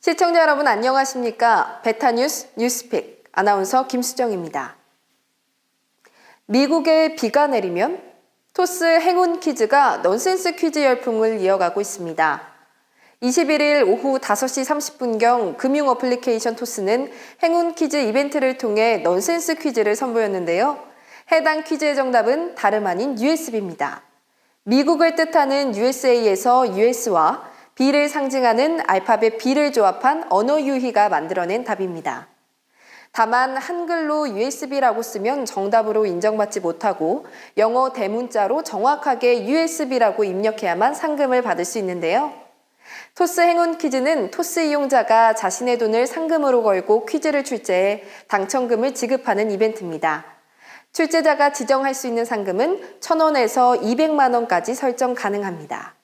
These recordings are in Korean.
시청자 여러분 안녕하십니까? 베타뉴스 뉴스픽 아나운서 김수정입니다. 미국에 비가 내리면 토스 행운 퀴즈가 넌센스 퀴즈 열풍을 이어가고 있습니다. 21일 오후 5시 30분경 금융 어플리케이션 토스는 행운 퀴즈 이벤트를 통해 넌센스 퀴즈를 선보였는데요. 해당 퀴즈의 정답은 다름 아닌 USB입니다. 미국을 뜻하는 USA에서 US와 B를 상징하는 알파벳 B를 조합한 언어 유희가 만들어낸 답입니다. 다만 한글로 USB라고 쓰면 정답으로 인정받지 못하고 영어 대문자로 정확하게 USB라고 입력해야만 상금을 받을 수 있는데요. 토스 행운 퀴즈는 토스 이용자가 자신의 돈을 상금으로 걸고 퀴즈를 출제해 당첨금을 지급하는 이벤트입니다. 출제자가 지정할 수 있는 상금은 1,000원에서 200만 원까지 설정 가능합니다.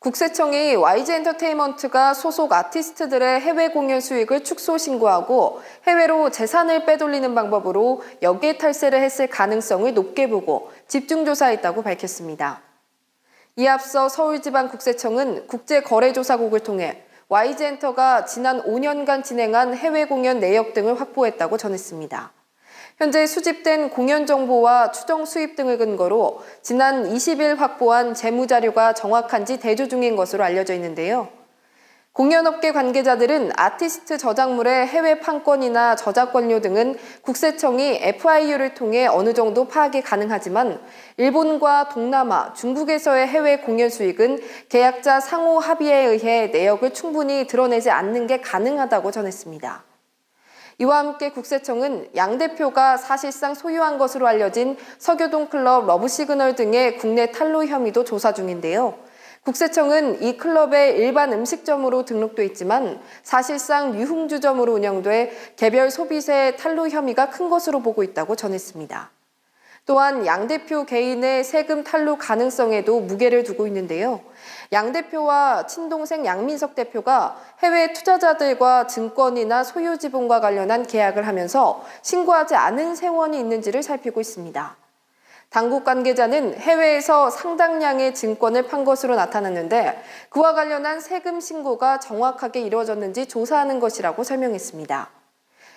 국세청이 YG 엔터테인먼트가 소속 아티스트들의 해외 공연 수익을 축소 신고하고 해외로 재산을 빼돌리는 방법으로 역외 탈세를 했을 가능성을 높게 보고 집중 조사했다고 밝혔습니다. 이에 앞서 서울지방국세청은 국제거래조사국을 통해 YG 엔터가 지난 5년간 진행한 해외 공연 내역 등을 확보했다고 전했습니다. 현재 수집된 공연 정보와 추정 수입 등을 근거로 지난 20일 확보한 재무 자료가 정확한지 대조 중인 것으로 알려져 있는데요. 공연업계 관계자들은 아티스트 저작물의 해외 판권이나 저작권료 등은 국세청이 FIU를 통해 어느 정도 파악이 가능하지만 일본과 동남아, 중국에서의 해외 공연 수익은 계약자 상호 합의에 의해 내역을 충분히 드러내지 않는 게 가능하다고 전했습니다. 이와 함께 국세청은 양 대표가 사실상 소유한 것으로 알려진 서교동 클럽 러브시그널 등의 국내 탈루 혐의도 조사 중인데요. 국세청은 이 클럽의 일반 음식점으로 등록돼 있지만 사실상 유흥주점으로 운영돼 개별 소비세 탈루 혐의가 큰 것으로 보고 있다고 전했습니다. 또한 양 대표 개인의 세금 탈루 가능성에도 무게를 두고 있는데요. 양 대표와 친동생 양민석 대표가 해외 투자자들과 증권이나 소유 지분과 관련한 계약을 하면서 신고하지 않은 세원이 있는지를 살피고 있습니다. 당국 관계자는 해외에서 상당량의 증권을 판 것으로 나타났는데 그와 관련한 세금 신고가 정확하게 이루어졌는지 조사하는 것이라고 설명했습니다.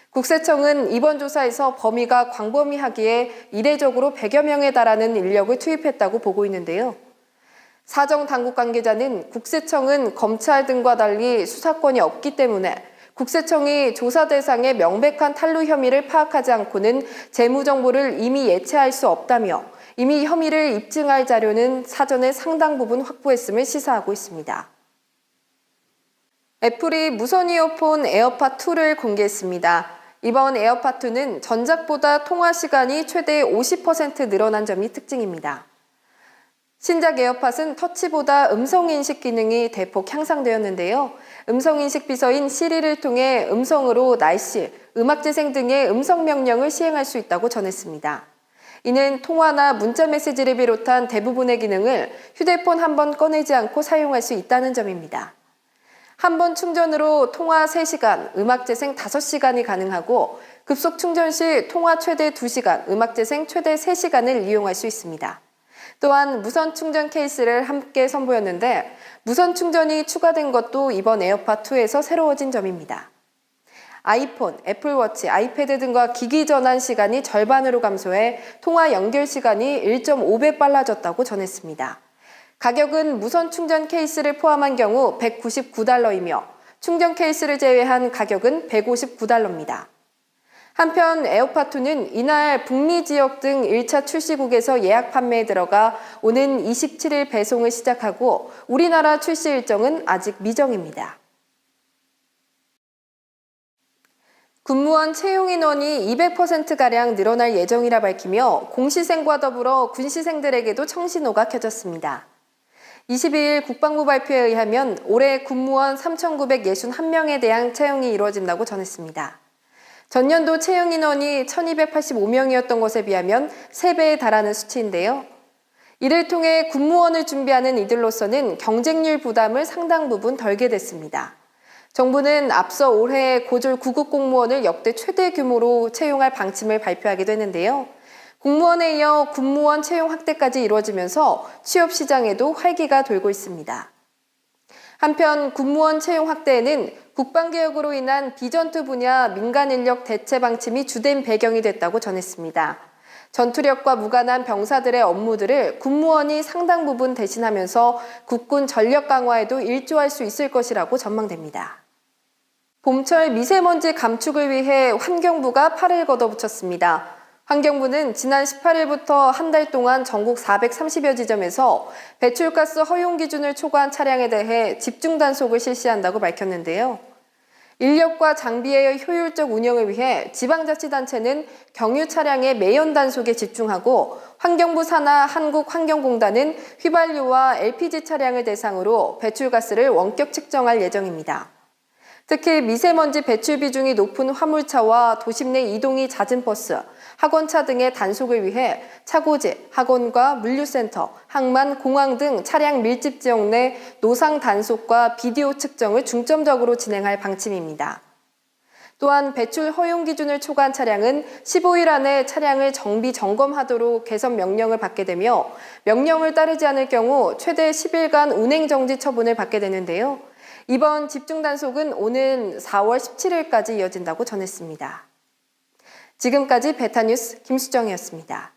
국세청은 이번 조사에서 범위가 광범위하기에 이례적으로 100여 명에 달하는 인력을 투입했다고 보고 있는데요. 사정 당국 관계자는 국세청은 검찰 등과 달리 수사권이 없기 때문에 국세청이 조사 대상의 명백한 탈루 혐의를 파악하지 않고는 재무 정보를 이미 예체할 수 없다며 이미 혐의를 입증할 자료는 사전에 상당 부분 확보했음을 시사하고 있습니다. 애플이 무선 이어폰 에어팟 2를 공개했습니다. 이번 에어팟 2는 전작보다 통화 시간이 최대 50% 늘어난 점이 특징입니다. 신작 에어팟은 터치보다 음성 인식 기능이 대폭 향상되었는데요. 음성인식 비서인 시리를 통해 음성으로 날씨, 음악 재생 등의 음성 명령을 시행할 수 있다고 전했습니다. 이는 통화나 문자 메시지를 비롯한 대부분의 기능을 휴대폰 한 번 꺼내지 않고 사용할 수 있다는 점입니다. 한 번 충전으로 통화 3시간, 음악 재생 5시간이 가능하고 급속 충전 시 통화 최대 2시간, 음악 재생 최대 3시간을 이용할 수 있습니다. 또한 무선 충전 케이스를 함께 선보였는데 무선 충전이 추가된 것도 이번 에어팟 2에서 새로워진 점입니다. 아이폰, 애플워치, 아이패드 등과 기기 전환 시간이 절반으로 감소해 통화 연결 시간이 1.5배 빨라졌다고 전했습니다. 가격은 무선 충전 케이스를 포함한 경우 199달러이며 충전 케이스를 제외한 가격은 159달러입니다. 한편 에어팟2는 이날 북미 지역 등 1차 출시국에서 예약 판매에 들어가 오는 27일 배송을 시작하고 우리나라 출시 일정은 아직 미정입니다. 군무원 채용 인원이 200%가량 늘어날 예정이라 밝히며 공시생과 더불어 군시생들에게도 청신호가 켜졌습니다. 22일 국방부 발표에 의하면 올해 군무원 3,961명에 대한 채용이 이루어진다고 전했습니다. 전년도 채용 인원이 1,285명이었던 것에 비하면 3배에 달하는 수치인데요. 이를 통해 군무원을 준비하는 이들로서는 경쟁률 부담을 상당 부분 덜게 됐습니다. 정부는 앞서 올해 고졸 9급 공무원을 역대 최대 규모로 채용할 방침을 발표하기도 했는데요. 공무원에 이어 군무원 채용 확대까지 이루어지면서 취업 시장에도 활기가 돌고 있습니다. 한편 군무원 채용 확대에는 국방개혁으로 인한 비전투 분야 민간 인력 대체 방침이 주된 배경이 됐다고 전했습니다. 전투력과 무관한 병사들의 업무들을 군무원이 상당 부분 대신하면서 국군 전력 강화에도 일조할 수 있을 것이라고 전망됩니다. 봄철 미세먼지 감축을 위해 환경부가 팔을 걷어붙였습니다. 환경부는 지난 18일부터 한 달 동안 전국 430여 지점에서 배출가스 허용 기준을 초과한 차량에 대해 집중 단속을 실시한다고 밝혔는데요. 인력과 장비의 효율적 운영을 위해 지방자치단체는 경유 차량의 매연 단속에 집중하고 환경부 산하 한국환경공단은 휘발유와 LPG 차량을 대상으로 배출가스를 원격 측정할 예정입니다. 특히 미세먼지 배출 비중이 높은 화물차와 도심 내 이동이 잦은 버스, 학원차 등의 단속을 위해 차고지, 학원과 물류센터, 항만, 공항 등 차량 밀집 지역 내 노상 단속과 비디오 측정을 중점적으로 진행할 방침입니다. 또한 배출 허용 기준을 초과한 차량은 15일 안에 차량을 정비 점검하도록 개선 명령을 받게 되며 명령을 따르지 않을 경우 최대 10일간 운행 정지 처분을 받게 되는데요. 이번 집중 단속은 오는 4월 17일까지 이어진다고 전했습니다. 지금까지 베타뉴스 김수정이었습니다.